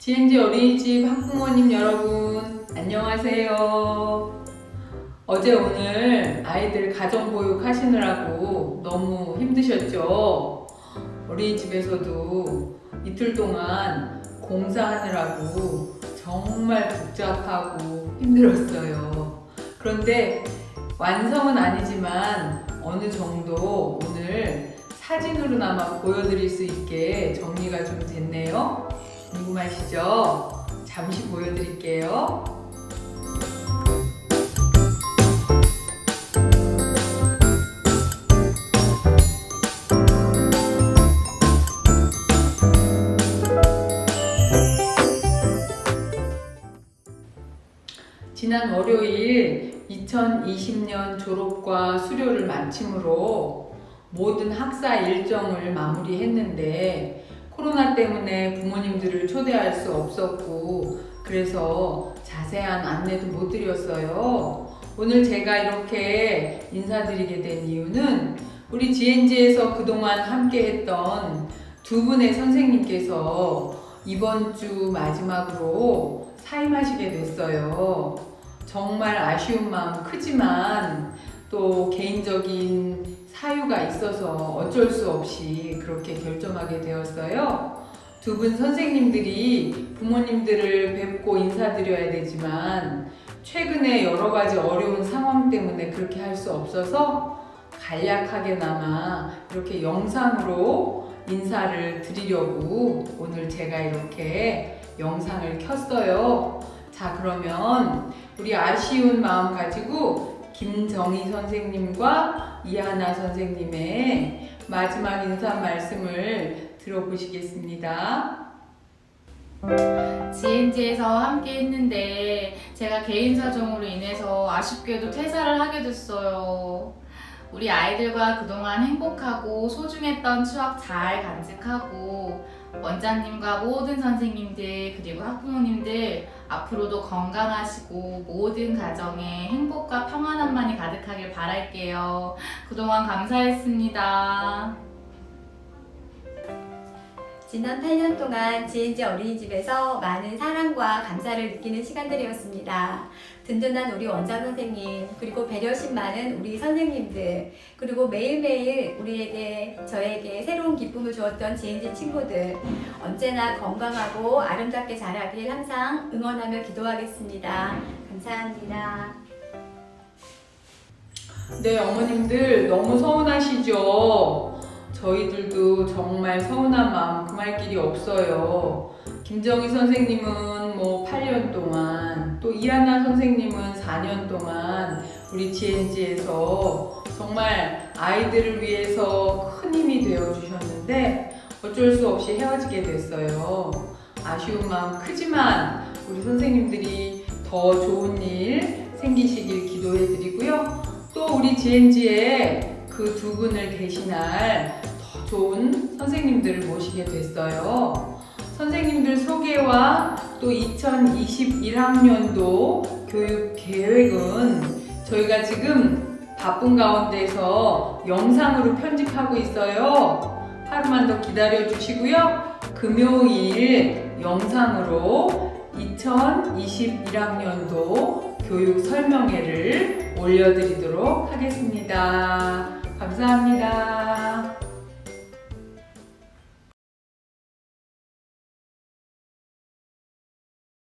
GNG 어린이집 학부모님 여러분, 안녕하세요. 어제 오늘 아이들 가정보육 하시느라고 너무 힘드셨죠? 어린이집에서도 이틀 동안 공사하느라고 정말 복잡하고 힘들었어요. 그런데 완성은 아니지만 어느 정도 오늘 사진으로나마 보여드릴 수 있게 정리가 좀 됐네요. 궁금하시죠? 잠시 보여드릴게요. 지난 월요일 2020년 졸업과 수료를 마침으로 모든 학사 일정을 마무리했는데 코로나 때문에 부모님들을 초대할 수 없었고 그래서 자세한 안내도 못 드렸어요. 오늘 제가 이렇게 인사드리게 된 이유는 우리 GNG에서 그동안 함께 했던 두 분의 선생님께서 이번 주 마지막으로 사임하시게 됐어요. 정말 아쉬운 마음 크지만 또 개인적인 사유가 있어서 어쩔 수 없이 그렇게 결정하게 되었어요. 두 분 선생님들이 부모님들을 뵙고 인사드려야 되지만 최근에 여러 가지 어려운 상황 때문에 그렇게 할 수 없어서 간략하게나마 이렇게 영상으로 인사를 드리려고 오늘 제가 이렇게 영상을 켰어요. 자, 그러면 우리 아쉬운 마음 가지고 김정희 선생님과 이하나 선생님의 마지막 인사 말씀을 들어보시겠습니다. GNG에서 함께 했는데 제가 개인 사정으로 인해서 아쉽게도 퇴사를 하게 됐어요. 우리 아이들과 그동안 행복하고 소중했던 추억 잘 간직하고 원장님과 모든 선생님들 그리고 학부모님들 앞으로도 건강하시고 모든 가정에 행복과 평안함만이 가득하길 바랄게요. 그동안 감사했습니다. 지난 8년 동안 GNG 어린이집에서 많은 사랑과 감사를 느끼는 시간들이었습니다. 든든한 우리 원장 선생님, 그리고 배려심 많은 우리 선생님들, 그리고 매일매일 우리에게, 저에게 새로운 기쁨을 주었던 GNG 친구들, 언제나 건강하고 아름답게 자라길 항상 응원하며 기도하겠습니다. 감사합니다. 네, 어머님들 너무 서운하시죠? 저희들도 정말 서운한 마음 금할 길이 없어요. 김정희 선생님은 뭐 8년 동안, 또 이하나 선생님은 4년 동안 우리 GNG에서 정말 아이들을 위해서 큰 힘이 되어 주셨는데 어쩔 수 없이 헤어지게 됐어요. 아쉬운 마음 크지만 우리 선생님들이 더 좋은 일 생기시길 기도해 드리고요. 또 우리 GNG에 그 두 분을 대신할 더 좋은 선생님들을 모시게 됐어요. 선생님들 소개와 또 2021학년도 교육 계획은 저희가 지금 바쁜 가운데서 영상으로 편집하고 있어요. 하루만 더 기다려 주시고요. 금요일 영상으로 2021학년도 교육 설명회를 올려드리도록 하겠습니다. 감사합니다.